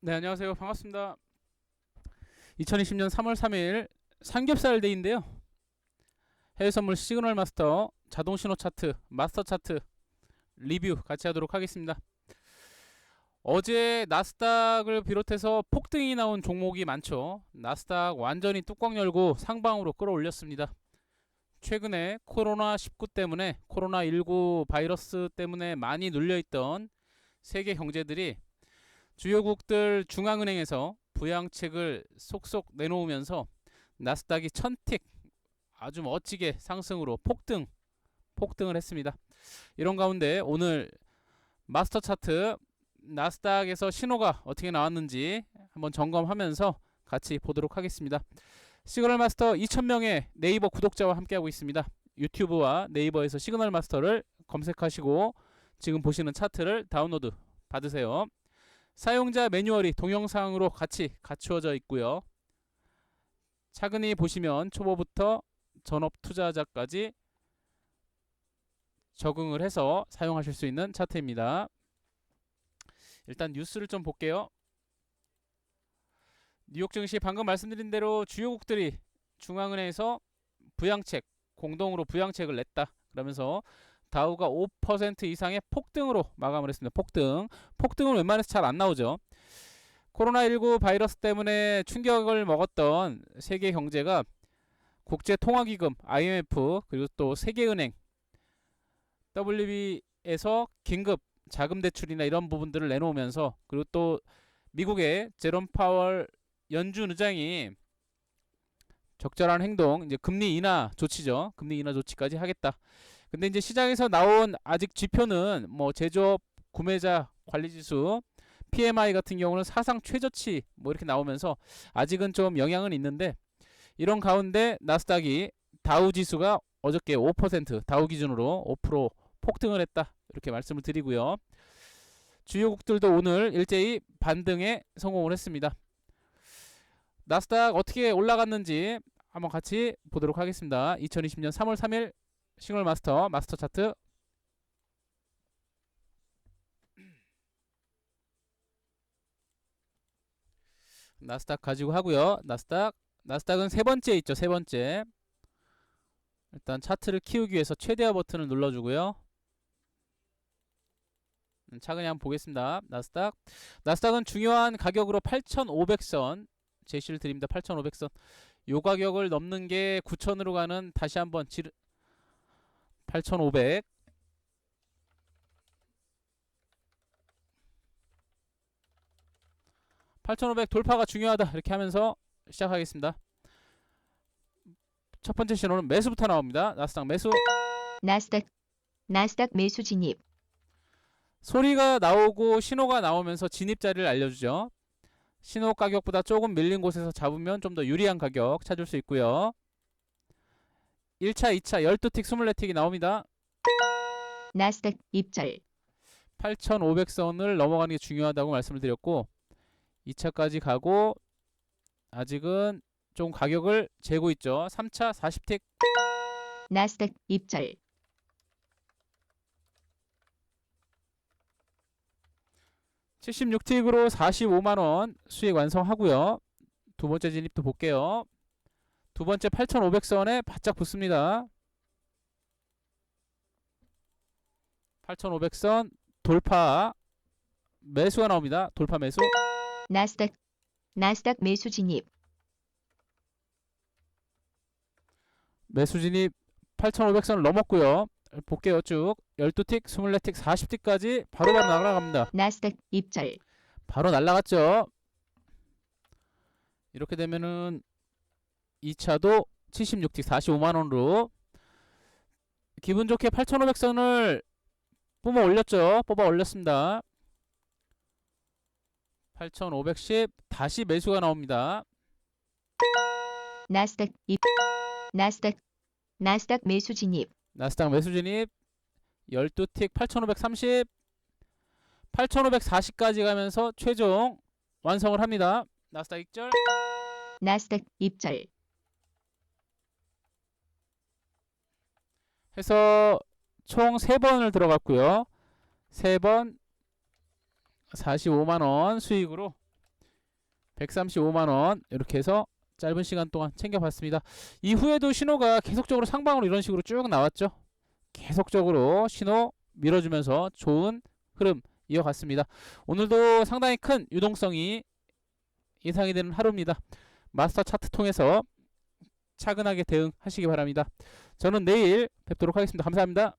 네, 안녕하세요. 반갑습니다. 2020년 3월 3일 삼겹살 데이인데요. 해외 선물 시그널 마스터 자동 신호 차트 마스터 차트 리뷰 같이 하도록 하겠습니다. 어제 나스닥을 비롯해서 폭등이 나온 종목이 많죠. 나스닥 완전히 뚜껑 열고 상방으로 끌어올렸습니다. 최근에 코로나19 때문에 코로나19 바이러스 때문에 많이 눌려있던 세계 경제들이 주요국들 중앙은행에서 부양책을 속속 내놓으면서 나스닥이 천틱 아주 멋지게 상승으로 폭등 폭등을 했습니다. 이런 가운데 오늘 마스터 차트 나스닥에서 신호가 어떻게 나왔는지 한번 점검하면서 같이 보도록 하겠습니다. 시그널 마스터 2,000명의 네이버 구독자와 함께하고 있습니다. 유튜브와 네이버에서 시그널 마스터를 검색하시고 지금 보시는 차트를 다운로드 받으세요. 사용자 매뉴얼이 동영상으로 같이 갖추어져 있고요. 차근히 보시면 초보부터 전업 투자자까지 적응을 해서 사용하실 수 있는 차트입니다. 일단 뉴스를 좀 볼게요. 뉴욕 증시 방금 말씀드린 대로 주요국들이 중앙은행에서 부양책 공동으로 부양책을 냈다. 그러면서 다우가 5% 이상의 폭등으로 마감을 했습니다. 폭등. 폭등은 웬만해서 잘 안 나오죠. 코로나19 바이러스 때문에 충격을 먹었던 세계 경제가 국제통화기금 IMF 그리고 또 세계은행 WB에서 긴급 자금 대출이나 이런 부분들을 내놓으면서 그리고 또 미국의 제롬 파월 연준 의장이 적절한 행동 이제 금리 인하 조치죠. 금리 인하 조치까지 하겠다. 근데 이제 시장에서 나온 아직 지표는 뭐 제조업 구매자 관리 지수 PMI 같은 경우는 사상 최저치 뭐 이렇게 나오면서 아직은 좀 영향은 있는데 이런 가운데 나스닥이 다우 지수가 어저께 5% 다우 기준으로 5% 폭등을 했다. 이렇게 말씀을 드리고요. 주요국들도 오늘 일제히 반등에 성공을 했습니다. 나스닥 어떻게 올라갔는지 한번 같이 보도록 하겠습니다. 2020년 3월 3일 싱글 마스터 마스터 차트 나스닥 가지고 하고요. 나스닥 나스닥은 세 번째 있죠. 세 번째. 일단 차트를 키우기 위해서 최대화 버튼을 눌러주고요. 음, 차근히 한번 보겠습니다. 나스닥. 나스닥은 중요한 가격으로 8,500선 제시를 드립니다. 8,500선. 요 가격을 넘는 게 9,000으로 가는 다시 한번 질 8,500 8,500 돌파가 중요하다 이렇게 하면서 시작하겠습니다. 첫 번째 신호는 매수부터 나옵니다. 나스닥 매수 나스닥 나스닥 매수 진입 소리가 나오고 신호가 나오면서 진입 자리를 알려주죠. 신호 가격보다 조금 밀린 곳에서 잡으면 좀 더 유리한 가격 찾을 수 있고요. 1차, 2차 12틱, 24틱이 나옵니다. 나스닥 입절 8,500선을 넘어가는 게 중요하다고 말씀을 드렸고 2차까지 가고 아직은 좀 가격을 재고 있죠. 3차 40틱 나스닥 입절 76틱으로 45만 원 수익 완성하고요. 두 번째 진입도 볼게요. 두 번째 8,500선에 바짝 붙습니다. 8,500선 돌파 매수가 나옵니다. 돌파 매수 나스닥 나스닥 매수 진입 매수 진입 8,500선을 넘었고요. 볼게요 쭉 12틱, 24틱, 40틱까지 바로바로 날아갑니다. 나스닥 입절 바로 날아갔죠. 이렇게 되면은 2차도 76틱 45만 원으로 기분 좋게 8,500선을 뽑아 올렸죠. 뽑아 올렸습니다. 8,510 다시 매수가 나옵니다. 나스닥 입 나스닥 나스닥 매수 진입 나스닥 매수 진입 12틱 8,530 8,540까지 가면서 최종 완성을 합니다. 나스닥 익절 나스닥 입절 해서 총 3번을 들어갔고요. 3번 45만 원 수익으로 135만 원 이렇게 해서 짧은 시간 동안 챙겨봤습니다. 이후에도 신호가 계속적으로 상방으로 이런 식으로 쭉 나왔죠. 계속적으로 신호 밀어주면서 좋은 흐름 이어갔습니다. 오늘도 상당히 큰 유동성이 예상이 되는 하루입니다. 마스터 차트 통해서 차근하게 대응하시기 바랍니다. 저는 내일 뵙도록 하겠습니다. 감사합니다.